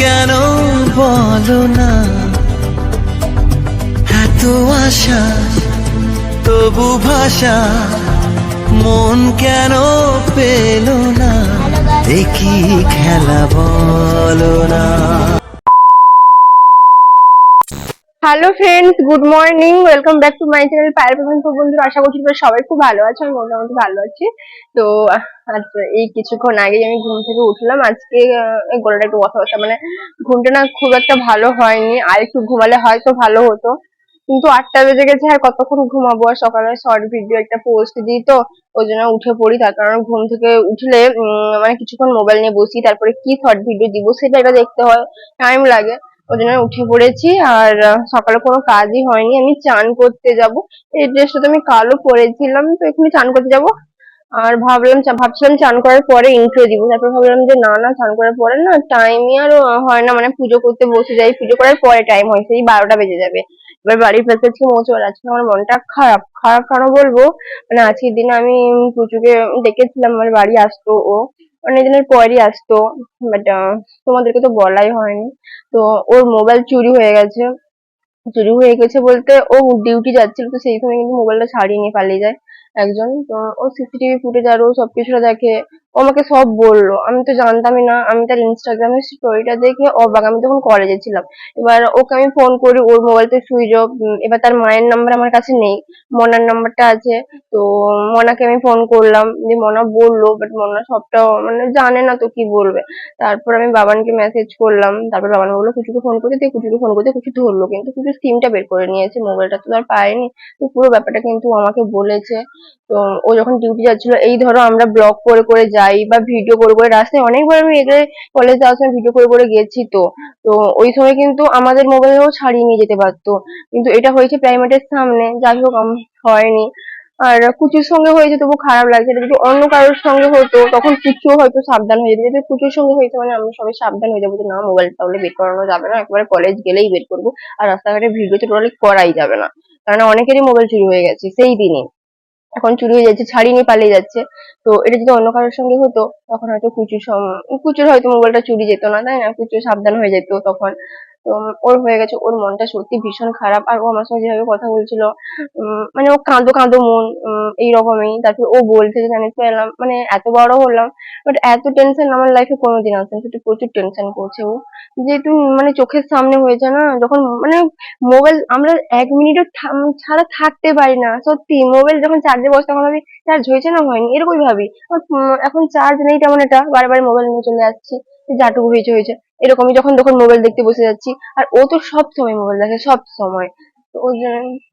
কেন বলো না? এত আশা, তবু ভাষা, মন কেন পেল না? একই খেলা বলো না। Hello friends good morning welcome back to my channel পায়ের প্রধান বন্ধুরা। আশা করছি তোমরা সবাই খুব ভালো আছো, আমি মোটামুটি ভালো আছি। তো এই কিছুক্ষণ আগেই আমি ঘুম থেকে উঠলাম। আজকে গলাটা একটু কথা বসা মানে ঘুমটা না খুব একটা ভালো হয়নি। আর একটু ঘুমালে হয়তো ভালো হতো। কিন্তু আটটা বেজে গেছে, আর কতক্ষণ ঘুমাবো? আর সকালে শর্ট ভিডিও একটা পোস্ট দিই তো, ওই জন্য উঠে পড়ি। তার কারণ ঘুম থেকে উঠলে মানে কিছুক্ষণ মোবাইল নিয়ে বসি, তারপরে কি শর্ট ভিডিও দিব সেটা একটা দেখতে হয়। টাইম লাগে। ওই জন্য উঠে পড়েছি আর সকালে কোনো কাজই হয়নি। আমি চান করতে যাব। এই ড্রেসটা তো আমি কালো পরেছিলাম, তো এখানে চান করতে যাব। আর ভাবলাম ভাবছিলাম চান করার পরে ইন্ট্রো দিব। তারপর ভাবলাম যে না না, চান করার পরে না টাইমই আর হয় না। মানে পুজো করতে বসে যাই, পুজো করার পরে টাইম হয়, সেই বারোটা বেজে যাবে। এবার বাড়ির পাশে আজকে মোচো আর আজকে আমার মনটা খারাপ। খারাপ কেন বলব? মানে আজকের দিনে আমি পুজোকে ডেকেছিলাম, আমার বাড়ি আসতো ও। অনেক দিনের পরই আসতো বাট তোমাদেরকে তো বলাই হয়নি। তো ওর মোবাইল চুরি হয়ে গেছে। চুরি হয়ে গেছে বলতে ও ডিউটি যাচ্ছিল, তো সেই সময় কিন্তু মোবাইলটা ছাড়িয়ে নিয়ে পালিয়ে যায় একজন। তো ও সিসিটিভি ফুটেজ আরও সবকিছুটা দেখে ও আমাকে সব বলল। আমি তো জানতামই না। আমি তার ইনস্টাগ্রামের স্টোরিটা দেখে অবাক। আমি তখন কলেজে ছিলাম। এবার ওকে আমি ফোন করি, ওর মোবাইলতে সুইচ অফ। এবার তার মায়ের নাম্বার আমার কাছে নেই। মনার নাম্বারটা আছে। তো মনাকে আমি ফোন করলাম। যে মনা বলল বাট মনা সবটা মানে জানে না তো কি বলবে। তারপর আমি বাবানকে মেসেজ করলাম। তারপর বাবান বলল, কুচুকে ফোন করতে দিয়ে কুচুকে ফোন করতে কুচু ধরলো। কিন্তু কুচু সিমটা বের করে নিয়েছে। মোবাইলটা তো আর পায়নি। তো পুরো ব্যাপারটা কিন্তু আমাকে বলেছে। তো ও যখন ডিউটি যাচ্ছিল, এই ধরো আমরা ব্লগ করে করে যাই। বা ভিডিও করে করে রাস্তায় অনেকবার আমি এগিয়ে কলেজ যাওয়ার সময় ভিডিও করে করে গেছি তো। তো ওই সময় কিন্তু আমাদের মোবাইলেও ছাড়িয়ে নিয়ে যেতে পারতো। কিন্তু এটা হয়েছে প্রাইমারের সামনে, যাই হোক হয়নি। আর কুচুর সঙ্গে হয়েছে তবু খারাপ লাগছে এটা যদি অন্য কারোর সঙ্গে হতো, তখন কুচুও হয়তো সাবধান হয়ে যেত। কুচুর সঙ্গে হয়েছে মানে আমরা সবাই সাবধান হয়ে যাব যে, না মোবাইল তাহলে বের করানো যাবে না। একবারে কলেজ গেলেই বের করব। আর রাস্তাঘাটে ভিডিও তো করাই যাবে না। কারণ অনেকেরই মোবাইল চুরি হয়ে গেছে সেই দিনই এখন চুরি হয়ে যাচ্ছে ছাড়িয়ে নিয়ে পালিয়ে যাচ্ছে। তো এটা যদি অন্য কারোর সঙ্গে হতো, তখন হয়তো কুচুর কুচুর হয়তো মোবাইলটা চুরি যেত না, তাই না? কুচুর সাবধান হয়ে যেত তখন। তো ওর হয়ে গেছে, ওর মনটা সত্যি ভীষণ খারাপ। আর ও আমার সঙ্গে যেভাবে কথা বলছিল মানে ও কাঁদো কাঁদো মন এইরকমই তারপর ও বলছে যে, জানিস তো, এলাম মানে এত বড় হলাম বাট এত টেনশন আমার লাইফে কোনোদিন আসেনি। সত্যি প্রচুর টেনশন করছে ও। যেহেতু মানে চোখের সামনে হয়েছে না, যখন মানে মোবাইল আমরা এক মিনিটও ছাড়া থাকতে পারি না। সত্যি মোবাইল যখন চার্জে বসে, তখন ভাবি চার্জ হয়েছে না হয়নি? এরকমই ভাবি। এখন চার্জ নেই তেমন এটা বারে বারে মোবাইল নিয়ে চলে যে যাটুকু হয়েছে হয়েছে। এরকমই যখন তখন মোবাইল দেখতে বসে যাচ্ছি। আর ও তো সব সময় মোবাইল দেখে, সব সময়।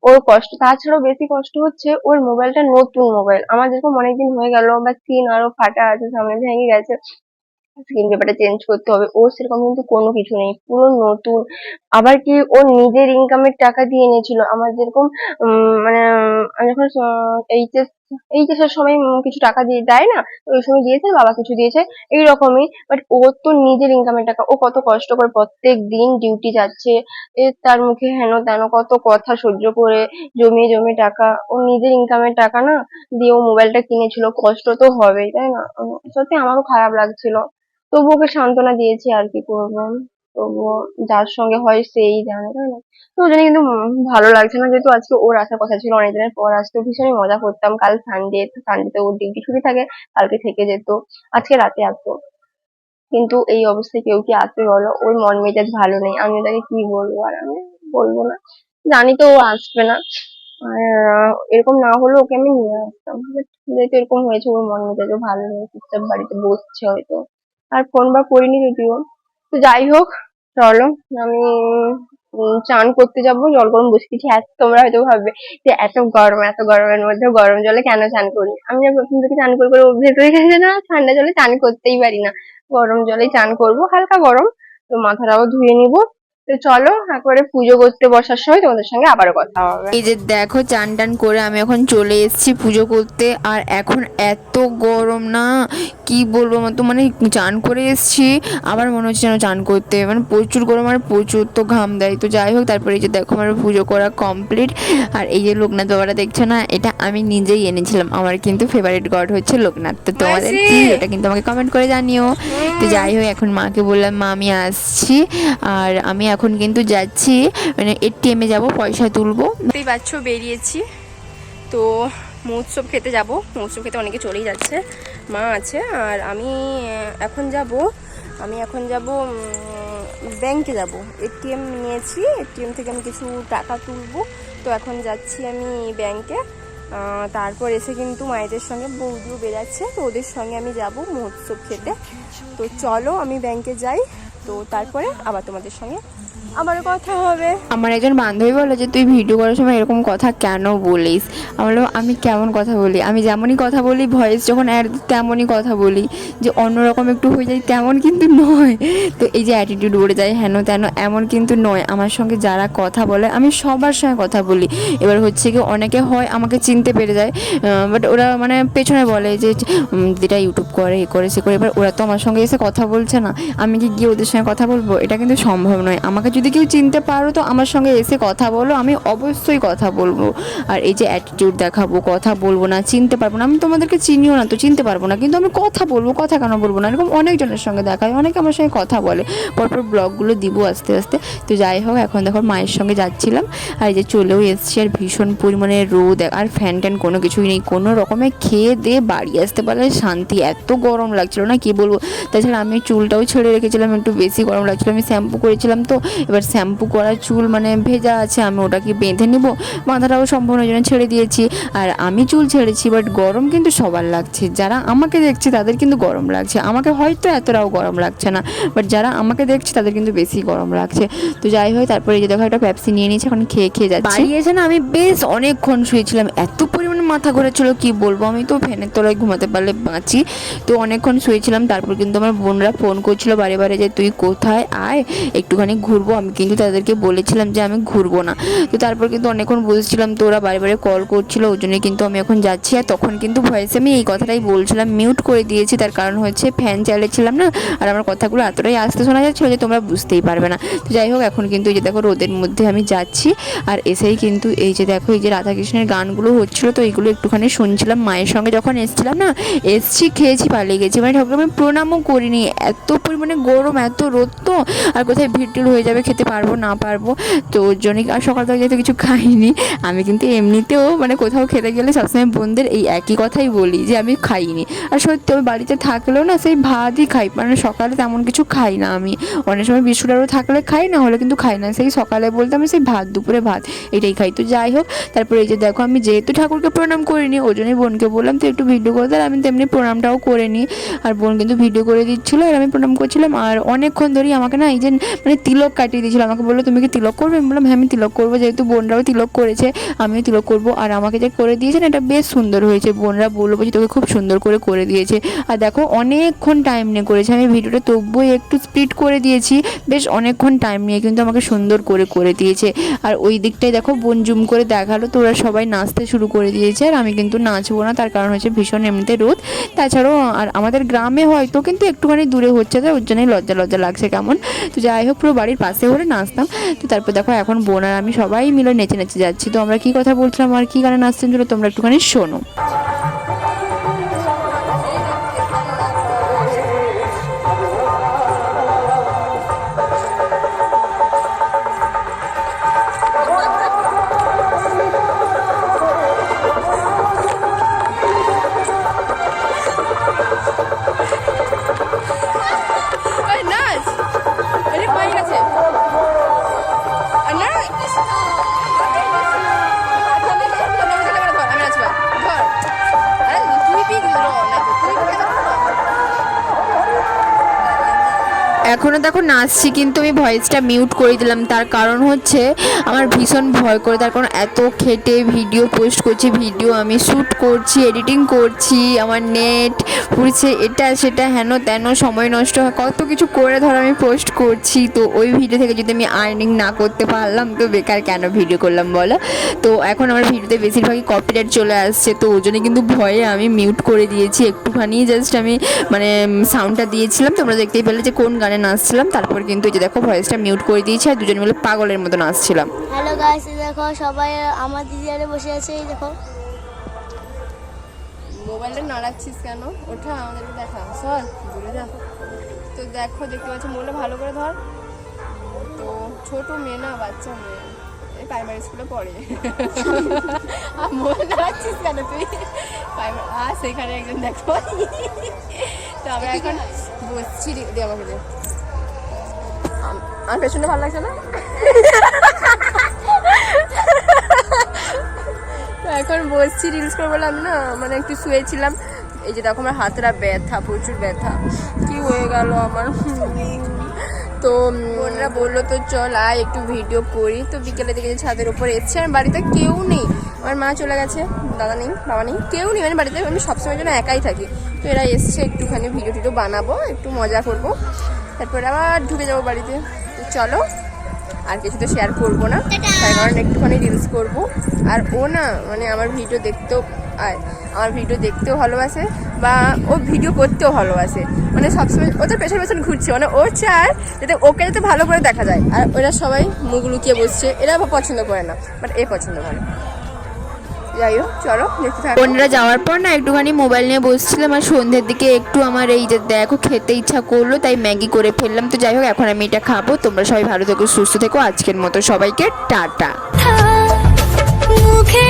ওর কষ্ট, তাছাড়াও বেশি কষ্ট হচ্ছে ওর মোবাইলটা নতুন মোবাইল আমার যেরকম অনেকদিন হয়ে গেল বা স্ক্রিন আরও ফাটা আছে, সামনে ভেঙে গেছে। স্ক্রিন পেপারটা চেঞ্জ করতে হবে। ও সেরকম কিন্তু কোনো কিছু নেই, পুরো নতুন। আবার কি ও নিজের ইনকামের টাকা দিয়ে এনেছিল। আমার যেরকম মানে আমি যখন এইচএস এইচএস যে উম কিছু টাকা দিয়ে দেয় না ওই সময় দিয়েছে, বাবা কিছু দিয়েছে, এইরকমই। বাট ও তো নিজের ইনকামের টাকা, ও কত কষ্ট করে প্রত্যেক দিন ডিউটি যাচ্ছে তার মুখে হেন তেন, কত কথা সহ্য করে জমিয়ে জমিয়ে টাকা। ও নিজের ইনকামের টাকা না দিয়ে ও মোবাইলটা কিনেছিল, কষ্ট তো হবেই, তাই না? সত্যি আমারও খারাপ লাগছিল। তবু ওকে সান্ত্বনা দিয়েছি আর কি করব। তবুও যার সঙ্গে হয় সেই জানে, তাই না? তো ওই জন্য কিন্তু ভালো লাগছে না, যেহেতু আজকে ওর আসার কথা ছিল অনেকদিনের পর। আজকে ভীষণই মজা করতাম। কাল সানডে সানডেতে ওর ডিউটি ছুটি থাকে, কালকে থেকে যেত। আজকে রাতে আসতো কিন্তু এই অবস্থায় কেউ কি আসবে বলো? ওর মন মেজাজ ভালো নেই। আমি তাকে কি বলব আর আমি বলব না। জানি তো ও আসবে না। আর এরকম না হলে ওকে আমি নিয়ে আসতাম। যেহেতু এরকম হয়েছে, ওর মন মেজাজও ভালো নেই। চুপচাপ বাড়িতে বসছে হয়তো। আর ফোন বা করিনি যদিও। তো যাই হোক চলো, আমি চান করতে যাব। জল গরম বসে গেছি এত তোমরা হয়তো ভাববে যে এত গরম, এত গরমের মধ্যে গরম জলে কেন চান করি আমি প্রথম থেকে চান করে করে অভ্যেস হয়ে গেছে না। ঠান্ডা জলে চান করতেই পারি না। গরম জলে চান করব। হালকা গরম। তো মাথাটাও ধুয়ে নিব। তো চলো একবারে পুজো করতে বসার সময় তোমাদের সঙ্গে আবারও কথা হবে। এই যে দেখো চান টান করে আমি এখন চলে এসেছি পুজো করতে আর এখন এত গরম না কি বলব আমার তো মানে চান করে এসেছি আবার মনে হচ্ছে যেন চান করতে মানে প্রচুর গরম আর প্রচুর তো ঘাম দেয়। তো যাই হোক তারপরে এই যে দেখো আমার পুজো করা কমপ্লিট আর এই যে লোকনাথ বাবাটা দেখছ না এটা আমি নিজেই এনেছিলাম আমার কিন্তু ফেভারিট গড হচ্ছে লোকনাথ। তো তোমাদের কি এটা কিন্তু আমাকে কমেন্ট করে জানিও। তো যাই হোক এখন মাকে বললাম মা আমি আসছি। আর আমি এখন কিন্তু যাচ্ছি মানে এটিএমে যাব, পয়সা তুলবো। দেখতেই পাচ্ছ, বেরিয়েছি। তো মহোৎসব খেতে যাব। মহোৎসব খেতে অনেকে চলেই যাচ্ছে। মা আছে, আর আমি এখন যাব, আমি এখন যাব ব্যাংকে যাব। এটিএম নিয়েছি এটিএম থেকে আমি কিছু টাকা তুলবো। তো এখন যাচ্ছি আমি ব্যাংকে তারপর এসে কিন্তু মায়েদের সঙ্গে বৌদিও বেরাচ্ছে তো ওদের সঙ্গে আমি যাব মহোৎসব খেতে। তো চলো, আমি ব্যাংকে যাই। তো তারপরে আবার তোমাদের সঙ্গে আবার কথা হবে। আমার একজন বান্ধবী বলে যে, তুই ভিডিও করার সময় এরকম কথা কেন বলিস? আমি বললাম আমি কেমন কথা বলি? আমি যেমনই কথা বলি ভয়েস যখন অ্যাড তেমনই কথা বলি। যে অন্যরকম একটু হয়ে যায়, তেমন কিন্তু নয়। তো এই যে অ্যাটিটিউড উড়ে যায়, হেন তেন, এমন কিন্তু নয়। আমার সঙ্গে যারা কথা বলে, আমি সবার সঙ্গে কথা বলি। এবার হচ্ছে কি, অনেকে হয় আমাকে চিনতে পেরে যায় বাট ওরা মানে পেছনে বলে যে যেটা ইউটিউব করে, এ করে, সে করে। এবার ওরা তো আমার সঙ্গে এসে কথা বলছে না। আমি কি গিয়ে ওদের সঙ্গে কথা বলব? এটা কিন্তু সম্ভব নয়। আমাকে যদি কেউ চিনতে পারো, তো আমার সঙ্গে এসে কথা বলো, আমি অবশ্যই কথা বলব। আর এই যে অ্যাটিটিউড দেখাবো, কথা বলব না, চিনতে পারব না, আমি তোমাদেরকে চিনিও না, তো চিনতে পারব না, কিন্তু আমি কথা বলব, কথা কেন বলব না? এরকম অনেকজনের সঙ্গে দেখা হয়, অনেকে আমার সঙ্গে কথা বলে। পরপর ব্লগগুলো দিব আস্তে আস্তে। তো যাই হোক, এখন দেখো মায়ের সঙ্গে যাচ্ছিলাম। আর এই যে চলেও এসছি, আর ভীষণ পরিমাণে রোদ, আর ফ্যান ট্যান কোনো কিছুই নেই। কোনো রকমে খেয়ে দিয়ে বাড়ি আসতে পারলে শান্তি, এত গরম লাগছিল না, কি বলব? তাছাড়া আমি চুলটাও ছেড়ে রেখেছিলাম, একটু বেশি গরম লাগছিল, আমি শ্যাম্পু করেছিলাম, তো এবার শ্যাম্পু করা চুল মানে ভেজা আছে, আমি ওটাকে বেঁধে নিব। মাথাটাও সম্পূর্ণ জন্য ছেড়ে দিয়েছি। আর আমি চুল ছেড়েছি বাট গরম কিন্তু সবার লাগছে। যারা আমাকে দেখছে তাদের কিন্তু গরম লাগছে। আমাকে হয়তো এতটাও গরম লাগছে না বাট যারা আমাকে দেখছে তাদের কিন্তু বেশি গরম লাগছে। তো যাই হোক, তারপরে যে দেখো একটা প্যাপসি নিয়ে নিয়েছি, এখন খেয়ে খেয়ে যাচ্ছি। বাড়ি এসে না আমি বেশ অনেকক্ষণ শুয়েছিলাম। এত পরিমাণে মাথা ঘুরেছিল কি বলব? আমি তো ফ্যানের তলায় ঘুমাতে পারলে বাঁচি। তো অনেকক্ষণ শুয়েছিলাম, তারপর কিন্তু আমার বোনরা ফোন করছিল বারে বারে যে, তুই কোথায়? আয়, একটুখানি ঘুরবো। আমি কিন্তু তাদেরকে বলেছিলাম যে আমি ঘুরবো না। তো তারপর কিন্তু অনেকক্ষণ বসেছিলাম তো ওরা বারে বারে কল করছিল ওই জন্য কিন্তু আমি এখন যাচ্ছি। আর তখন কিন্তু ভয়েসে আমি এই কথাটাই বলছিলাম মিউট করে দিয়েছি। তার কারণ হচ্ছে ফ্যান চালিয়েছিলাম না, আর আমার কথাগুলো এতটাই আস্তে শোনা যাচ্ছিল যে তোমরা বুঝতেই পারবে না। তো যাই হোক, এখন কিন্তু এই যে দেখো রোদের মধ্যে আমি যাচ্ছি, আর এসেই কিন্তু এই যে দেখো, এই যে রাধাকৃষ্ণের গানগুলো হচ্ছিল, তো এইগুলো একটুখানি শুনছিলাম। মায়ের সঙ্গে যখন এসেছিলাম না, এসছি, খেয়েছি, পালিয়ে গেছি। মানে ঠাকুর আমি প্রণামও করিনি, এত পরিমাণে গরম, এত রোদ তো, আর কোথায় ভিড় হয়ে যাবে খেতে পারব, না পারব। তো ওর জন্যই আর সকাল থেকে যেহেতু কিছু খাইনি, আমি কিন্তু এমনিতেও মানে কোথাও খেতে গেলে সবসময় বোনদের এই একই কথাই বলি যে আমি খাইনি। আর সত্যি আমি বাড়িতে থাকলেও না সেই ভাতই খাই মানে সকালে তেমন কিছু খাই না আমি। অনেক সময় বিস্কুট আরও থাকলে খাই, না হলে কিন্তু খাই না। সেই সকালে বলতে আমি সেই ভাত, দুপুরে ভাত, এটাই খাই। তো যাই হোক, তারপরে এই যে দেখো, আমি যেহেতু ঠাকুরকে প্রণাম করিনি, ওই জন্যই বোনকে বললাম তো একটু ভিডিও করে দেয় আমি তেমনি প্রণামটাও করে নিই। আর বোন কিন্তু ভিডিও করে দিচ্ছিল, আর আমি প্রণাম করছিলাম। আর অনেকক্ষণ ধরেই আমাকে না এই যে মানে তিলক কাটিয়ে দিয়েছিল, আমাকে বলল, তুমি কি তিলক করবে? আমি বললাম হ্যাঁ আমি তিলক করব, যেহেতু বোনরাও তিলক করেছে, আমিও তিলক করব। আর আমাকে যে করে দিয়েছে না, এটা বেশ সুন্দর হয়েছে। বোনরা বলল বলছি তোকে খুব সুন্দর করে করে দিয়েছে। আর দেখো, অনেকক্ষণ টাইম নিয়ে করেছে। আমি ভিডিওটা তবুও একটু স্পিড করে দিয়েছি, বেশ অনেকক্ষণ টাইম নিয়ে কিন্তু আমাকে সুন্দর করে করে দিয়েছে। আর ওই দিকটায় দেখো, বোন জুম করে দেখাল তো, ওরা সবাই নাচতে শুরু করে দিয়েছে, আর আমি কিন্তু নাচবো না, তার কারণ হচ্ছে ভীষণ এমনিতে রোদ। তাছাড়াও, আর আমাদের গ্রামে হয়তো কিন্তু একটুখানি দূরে হচ্ছে তো ওর জন্যই লজ্জা লজ্জা লাগছে কেমন। তো যাই হোক, পুরো বাড়ির পাশে করে নাচতাম। তো তারপর দেখো এখন বোন আর আমি সবাই মিলে নেচে নেচে যাচ্ছি। তো আমরা কি কথা বলছিলাম আর কি গানে নাচছেন চলো তোমরা একটুখানি শোনো। এখনও দেখো নাচছি, কিন্তু আমি ভয়েসটা মিউট করে দিলাম। তার কারণ হচ্ছে আমার ভীষণ ভয় করে। তার কারণ এত খেটে ভিডিও পোস্ট করছি ভিডিও আমি শ্যুট করছি এডিটিং করছি, আমার নেট পুড়ছে, এটা, সেটা, হেন তেন, সময় নষ্ট হয়। কত কিছু করে ধরো আমি পোস্ট করছি। তো ওই ভিডিও থেকে যদি আমি আর্নিং না করতে পারলাম, তো বেকার কেন ভিডিও করলাম বলো? তো এখন আমার ভিডিওতে বেশিরভাগই কপিরাইট চলে আসছে। তো ওই জন্য কিন্তু ভয়ে আমি মিউট করে দিয়েছি। একটুখানি জাস্ট আমি মানে সাউন্ডটা দিয়েছিলাম। তোমরা দেখতেই পেলে যে কোন গানে নাচছিলাম তারপর কিন্তু এই যে দেখো ভয়েসটা মিউট করে দিয়েছি আর দুজন মিলে পাগলের মতো নাচছিলাম হ্যালো গাইস দেখো সবাই আমার দিদি আরে বসে আছে এই দেখো। মোবাইলটা নাড়াচ্ছিস কেন? ওঠা আমাদেরকে দেখা। সর দূরে যা। তো দেখো দেখতে পাচ্ছি মোবাইলটা ভালো করে ধর। তো ছোট মেয়ে না বাচ্চা মেয়ে। এই প্রাইমারি স্কুলে পড়ে। আর মোবাইল নাড়াচ্ছিস কেন তুই? প্রাইমারি আর সেখানে একজন দেখো। তো আমরা এখন বসছি। রে- দে আমাকে আমার পেছনে ভালো লাগছে না? এখন বসছি রিলস করে বললাম না মানে একটু শুয়েছিলাম। এই যে দেখো, আমার হাতটা ব্যথা, প্রচুর ব্যথা। কি হয়ে গেল আমার? তো ওনারা বলল, তো চল, আয়, একটু ভিডিও করি। তো বিকেলে দিকে ছাদের উপর এসছে, আর বাড়িতে কেউ নেই। আমার মা চলে গেছে, দাদা নেই, বাবা নেই, কেউ নেই। মানে বাড়িতে আমি সবসময় জন্য একাই থাকি। তো এরা এসছে, একটুখানি ভিডিও টিডিও বানাবো, একটু মজা করব। তারপরে আবার ঢুকে যাব বাড়িতে। তো চলো, আর কিছু তো শেয়ার করব না। তার কারণে একটুখানি রিলস করব। আর ও না মানে আমার ভিডিও দেখতেও, আর আমার ভিডিও দেখতেও ভালোবাসে, বা ও ভিডিও করতেও ভালোবাসে। মানে সবসময় ও তো পেছন পেছন ঘুরছে মানে ও চায় যাতে ওকে যাতে ভালো করে দেখা যায়। আর ওরা সবাই মুখ লুকিয়ে বসছে, এরা পছন্দ করে না বাট এ পছন্দ করে যাই হোক চলো দেখতে থাকো। বোনরা যাওয়ার পর না একটুখানি মোবাইল নিয়ে বসছিলাম আর সন্ধ্যের দিকে একটু আমার এই যে দেখো খেতে ইচ্ছা করল তাই ম্যাগি করে ফেললাম। তো যাই হোক এখন আমি এটা খাব। তোমরা সবাই ভালো থেকো সুস্থ থেকো। আজকের মতো সবাইকে টাটা। মুখে